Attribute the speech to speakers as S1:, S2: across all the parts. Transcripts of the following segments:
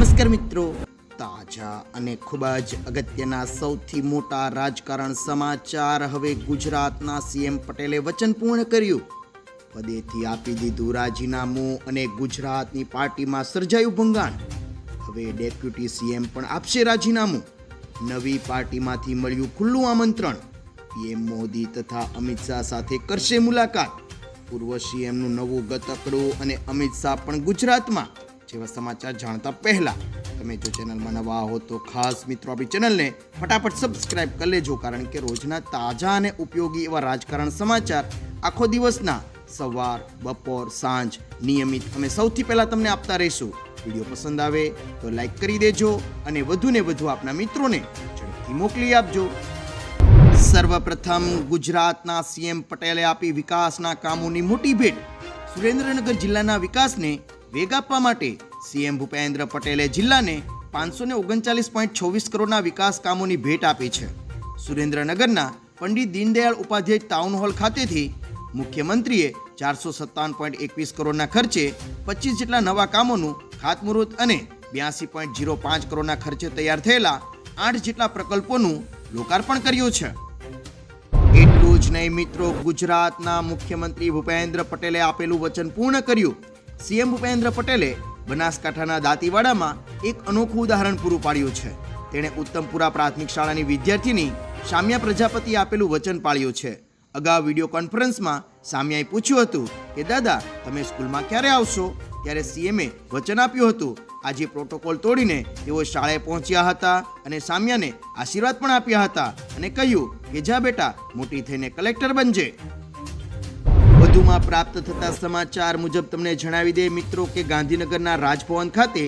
S1: નમસ્કાર મિત્રો. તાજા અને ખૂબ જ અગત્યના સૌથી મોટા રાજકારણ સમાચાર હવે ગુજરાતના સીએમ પટેલે વચન પૂર્ણ કર્યું. પદેથી આપી દીધું રાજીનામું અને ગુજરાતની પાર્ટીમાં સર્જાયું ભંગાણ. હવે ડેપ્યુટી સીએમ પણ આપશે રાજીનામું. નવી પાર્ટીમાંથી મળ્યું ખુલ્લું આમંત્રણ. પીએમ મોદી તથા અમિત શાહ સાથે કરશે મુલાકાત. પૂર્વ સીએમનું નવું ગતકડું અને અમિત શાહ પણ ગુજરાતમાં. જેવા સમાચાર જાણતા પહેલા તમે જો ચેનલમાં નવા હો તો ખાસ મિત્રો આપણી ચેનલને ફટાફટ સબસ્ક્રાઇબ કરી લેજો, કારણ કે રોજના તાજા અને ઉપયોગી એવા રાજકારણ સમાચાર આખો દિવસના સવાર, બપોર, સાંજ નિયમિત અમે સૌથી પહેલા તમને આપતા રહીશું. વીડિયો પસંદ આવે તો લાઈક કરી દેજો અને વધુને વધુ આપના મિત્રોને ઝડપથી મોકલી આપજો. સર્વપ્રથમ ગુજરાતના સીએમ પટેલે આપી વિકાસના કામોની મોટી ભેટ. સુરેન્દ્રનગર જિલ્લાના વિકાસને વેગ આપવા માટે સીએમ ભૂપેન્દ્ર પટેલે જિલ્લાને પાંચસો ને ઓગણચાલીસ પોઈન્ટ છવ્વીસ કરોડના વિકાસ કામોની ભેટ આપી છે. સુરેન્દ્રનગરના પંડિત દીનદયાળ ઉપાધ્યાય ટાઉન હોલ ખાતેથી મુખ્યમંત્રીએ ચારસો સત્તાવન પોઈન્ટ એકવીસ કરોડના ખર્ચે પચીસ જેટલા નવા કામોનું ખાતમુહૂર્ત અને બ્યાસી પોઈન્ટ જીરો પાંચ કરોડના ખર્ચે તૈયાર થયેલા આઠ જેટલા પ્રકલ્પોનું લોકાર્પણ કર્યું છે. એટલું જ નહીં મિત્રો, ગુજરાતના મુખ્યમંત્રી ભૂપેન્દ્ર પટેલે આપેલું વચન પૂર્ણ કર્યું. સીએમ ભૂપેન્દ્ર પટેલે બનાસકાંઠાના દાંતીવાડામાં એક અનોખું ઉદાહરણ પૂરું પાડ્યું છે. તેણે ઉત્તમપુરા પ્રાથમિક શાળાની વિદ્યાર્થીની સામ્યા પ્રજાપતિએ આપેલું વચન પાળ્યું છે. અગાઉ વીડિયો કોન્ફરન્સમાં સામ્યાએ પૂછ્યું હતું કે, દાદા, તમે સ્કૂલમાં ક્યારે આવશો? ત્યારે સીએમએ વચન આપ્યું હતું. આજે પ્રોટોકોલ તોડીને તેઓ શાળાએ પહોંચ્યા હતા અને સામ્યાને આશીર્વાદ પણ આપ્યા હતા અને કહ્યું કે, જા બેટા, મોટી થઈને કલેક્ટર બનજે. વધુમાં પ્રાપ્ત થતા સમાચાર મુજબ તમને જણાવી દે મિત્રો કે ગાંધીનગરના રાજભવન ખાતે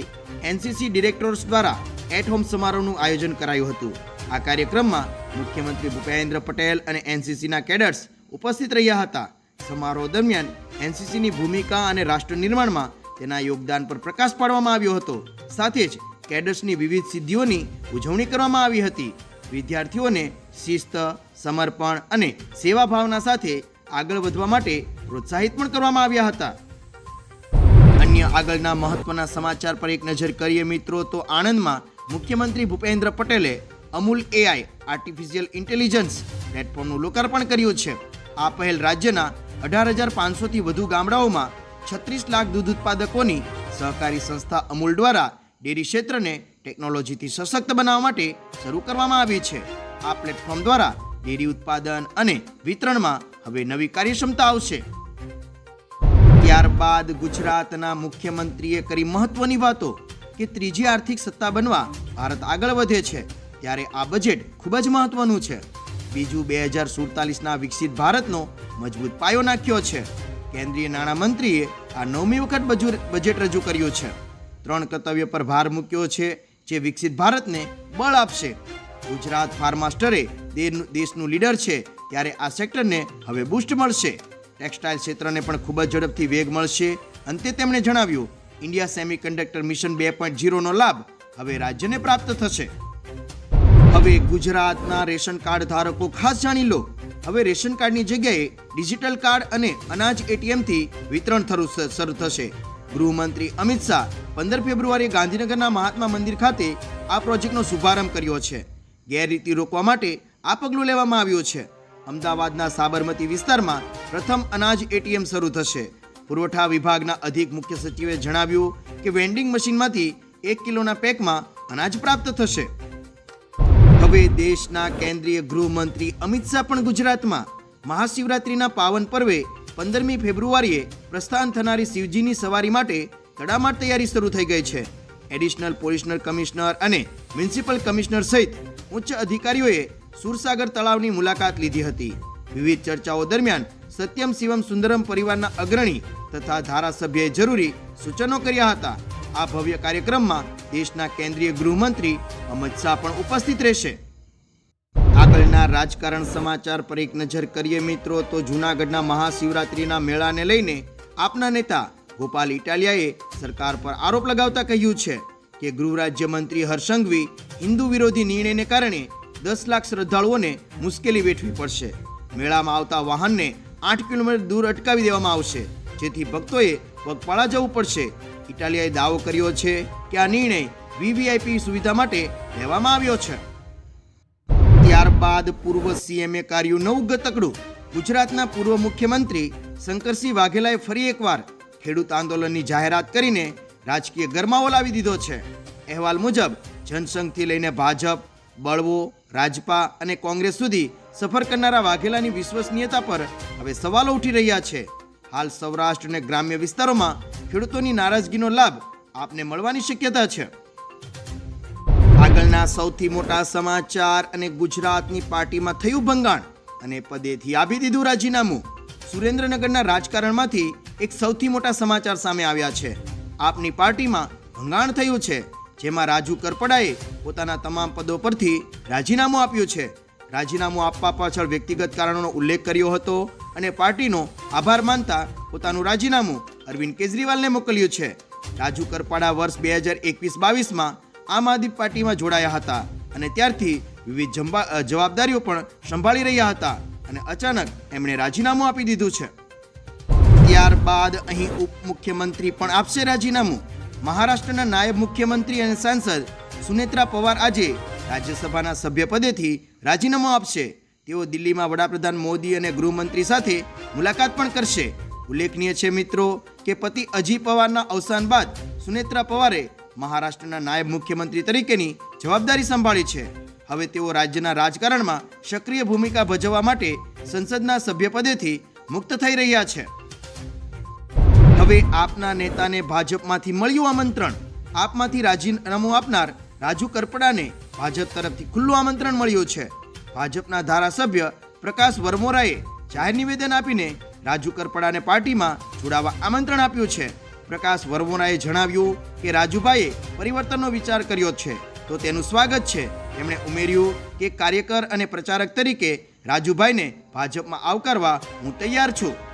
S1: એનસીસી ડિરેક્ટર્સ દ્વારા એટ હોમ સમારોહનું આયોજન કરાયું હતું. આ કાર્યક્રમમાં મુખ્યમંત્રી ભૂપેન્દ્ર પટેલ અને એનસીસીના કેડર્સ ઉપસ્થિત રહ્યા હતા. સમારોહ દરમિયાન એનસીસીની ભૂમિકા અને રાષ્ટ્ર નિર્માણમાં તેના યોગદાન પર પ્રકાશ પાડવામાં આવ્યો હતો. સાથે જ કેડર્સની વિવિધ સિદ્ધિઓની ઉજવણી કરવામાં આવી હતી. વિદ્યાર્થીઓને શિસ્ત, સમર્પણ અને સેવા ભાવના સાથે આગળ વધવા માટે પ્રોત્સાહિત પણ કરવામાં આવ્યા હતા. અન્ય આગળના મહત્વના સમાચાર પર એક નજર કરીએ મિત્રો, તો આણંદમાં મુખ્યમંત્રી ભૂપેન્દ્ર પટેલે અમૂલ એઆઈ આર્ટિફિશિયલ ઇન્ટેલિજન્સ પ્લેટફોર્મનું લોકાર્પણ કર્યું છે. આ પહેલ રાજ્યના અઢાર હજાર પાંચસોથી વધુ ગામડાઓમાં છત્રીસ લાખ દૂધ ઉત્પાદકોની સહકારી સંસ્થા અમૂલ દ્વારા ડેરી ક્ષેત્રને ટેકનોલોજીથી સશક્ત બનાવવા માટે શરૂ કરવામાં આવી છે. આ પ્લેટફોર્મ દ્વારા ડેરી ઉત્પાદન અને વિતરણમાં હવે નવી કાર્યક્ષમતા આવશે. ત્યારબાદ ગુજરાતના મુખ્યમંત્રીએ કરી મહત્વની વાતો કે ત્રીજી આર્થિક સત્તા બનવા ભારત આગળ વધે છે, ત્યારે આ બજેટ ખૂબ જ મહત્વનું છે. બીજું, બે હજાર સુડતાલીસના વિકસિત ભારતનો મજબૂત પાયો નાખ્યો છે. કેન્દ્રીય નાણામંત્રીએ આ નવમી વખત બજુ- બજેટ રજૂ કર્યું છે. ત્રણ કર્તવ્ય પર ભાર મૂક્યો છે, જે વિકસિત ભારતને બળ આપશે. ગુજરાત ફાર્માસ્ટરે દેશનું લીડર છે ત્યારે આ સેક્ટરને હવે બૂસ્ટ મળશે. ટેક્સટાઇલ ક્ષેત્રને પણ ખૂબ જ ઝડપથી વેગ મળશે. અંતે તેમણે જણાવ્યું ઇન્ડિયા સેમિકન્ડક્ટર મિશન બે પોઈન્ટ ઝીરોનો લાભ હવે રાજ્યને પ્રાપ્ત થશે. હવે ગુજરાતના રેશન કાર્ડ ધારકો ખાસ જાણી લો. હવે રેશન કાર્ડની જગ્યાએ ડિજિટલ કાર્ડ અને અનાજ એટીએમથી વિતરણ થરું શરૂ થશે. ગૃહમંત્રી અમિત શાહ પંદર ફેબ્રુઆરીએ ગાંધીનગરના મહાત્મા મંદિર ખાતે આ પ્રોજેક્ટનો શુભારંભ કર્યો છે. ગેરરીતિ રોકવા માટે આ પગલું લેવામાં આવ્યું છે. અમદાવાદના સાબરમતી વિસ્તારમાં પ્રથમ અનાજ એટીએમ શરૂ થશે. પુરવઠા વિભાગના અધિક મુખ્ય સચિવે જણાવ્યું કે વેન્ડિંગ મશીનમાંથી એક કિલોના પેકમાં અનાજ પ્રાપ્ત થશે. હવે દેશના કેન્દ્રીય ગૃહમંત્રી અમિત શાહ પણ ગુજરાતમાં. મહાશિવરાત્રિના પાવન પર્વે પંદરમી ફેબ્રુઆરીએ પ્રસ્થાન થનારી શિવજીની સવારી માટે તડામાર તૈયારી શરૂ થઈ ગઈ છે. એડિશનલ પોલીસનલ કમિશનર અને મ્યુનિસિપલ કમિશનર સહિત ઉચ્ચ અધિકારીઓએ સુરસાગર તળાવની મુલાકાત લીધી હતી. વિવિધ ચર્ચાઓ દરમિયાન સત્યમ શિવમ સુંદરમ પરિવારના અગ્રણી તથા ધારાસભ્યએ જરૂરી સૂચનો કર્યા હતા. આ ભવ્ય કાર્યક્રમમાં દેશના કેન્દ્રીય ગૃહમંત્રી અમિત શાહ પણ ઉપસ્થિત રહેશે. આગળના રાજકારણ સમાચાર પર એક નજર કરીએ મિત્રો, તો જૂનાગઢના મહાશિવરાત્રિના મેળાને લઈને આપના નેતા ગોપાલ ઇટાલિયાએ સરકાર પર આરોપ લગાવતા કહ્યું છે કે ગૃહ રાજ્યમંત્રી હર્ષંઘવી હિન્દુ વિરોધી નિર્ણયને કારણે દસ લાખ શ્રદ્ધાળુઓને મુશ્કેલી વેઠવી પડશે. મેળામાં આવતા વાહનને આઠ કિલોમીટર દૂર અટકાવી દેવામાં આવશે. જેથી ભક્તોએ પગપાળા જવું પડશે. ઇટાલિયાએ દાવો કર્યો છે કે આ નિર્ણય વીવીઆઈપી સુવિધા માટે લેવામાં આવ્યો છે. ત્યારબાદ પૂર્વ સીએમએ કાર્યું નવું ગતકડું ગુજરાતના પૂર્વ મુખ્યમંત્રી શંકરસિંહ વાઘેલાએ ફરી એકવાર ખેડૂત આંદોલનની જાહેરાત કરીને રાજકીય ગરમાવો લાવી દીધો છે. અહેવાલ મુજબ જનસંઘથી લઈને ભાજપ, બળવો રાજપા અને કોંગ્રેસ સુધી સફર કરનારા વાઘેલાની વિશ્વસનીયતા પર હવે સવાલો ઉઠી રહ્યા છે. હાલ સૌરાષ્ટ્ર અને ગ્રામ્ય વિસ્તારોમાં ખેડૂતોની નારાજગીનો લાભ આપને મળવાની શક્યતા છે. આગળના સૌથી મોટા સમાચાર અને ગુજરાતની પાર્ટીમાં થયું ભંગાણ અને પદેથી આપી દીધું રાજીનામું. સુરેન્દ્રનગરના રાજકારણમાંથી એક સૌથી મોટા સમાચાર સામે આવ્યા છે. આપની પાર્ટીમાં ભંગાણ થયું છે. જેમાં રાજુ કરપડાએ પોતાના તમામ પદો પરથી રાજીનામું આપ્યું છે. રાજીનામું આપવા પાછળ વ્યક્તિગત કારણોનો ઉલ્લેખ કર્યો હતો અને પાર્ટીનો આભાર માનતા પોતાનું રાજીનામું અરવિંદ કેજરીવાલને મોકલ્યું છે. રાજુ કરપાડા વર્ષ બે હજાર એકવીસ બાવીસમાં આમ આદમી પાર્ટીમાં જોડાયા હતા અને ત્યારથી વિવિધ જવાબદારીઓ પણ સંભાળી રહ્યા હતા અને અચાનક એમણે રાજીનામું આપી દીધું છે. ત્યારબાદ અહીં ઉપમુખ્યમંત્રી પણ આપશે રાજીનામું. મહારાષ્ટ્રના નાયબ મુખ્યમંત્રી અને સાંસદ સુનેત્રા પવાર આજે રાજ્યસભાના સભ્યપદેથી રાજીનામું આપશે. તેઓ દિલ્હીમાં વડાપ્રધાન મોદી અને ગૃહમંત્રી સાથે મુલાકાત પણ કરશે. ઉલ્લેખનીય છે મિત્રો કે પતિ અજીત પવારના અવસાન બાદ સુનેત્રા પવારે મહારાષ્ટ્રના નાયબ મુખ્યમંત્રી તરીકેની જવાબદારી સંભાળી છે. હવે તેઓ રાજ્યના રાજકારણમાં સક્રિય ભૂમિકા ભજવવા માટે સંસદના સભ્યપદેથી મુક્ત થઈ રહ્યા છે. હવે આપના નેતાને ભાજપમાંથી મળ્યું આમંત્રણ. આપમાંથી રાજીનામું આપનાર રાજુ કરપડાને ભાજપ તરફથી ખુલ્લું આમંત્રણ મળ્યું છે. ભાજપના ધારાસભ્ય પ્રકાશ વરમોરાએ જાહેર નિવેદન આપીને રાજુ કરપડાને પાર્ટીમાં જોડાવા આમંત્રણ આપ્યું છે. પ્રકાશ વરમોરાએ જણાવ્યું કે રાજુભાઈએ પરિવર્તનનો વિચાર કર્યો છે. તો તેનું સ્વાગત છે. તેમણે ઉમેર્યું કે કાર્યકર અને પ્રચારક તરીકે રાજુભાઈને ભાજપમાં આવકારવા હું તૈયાર છું.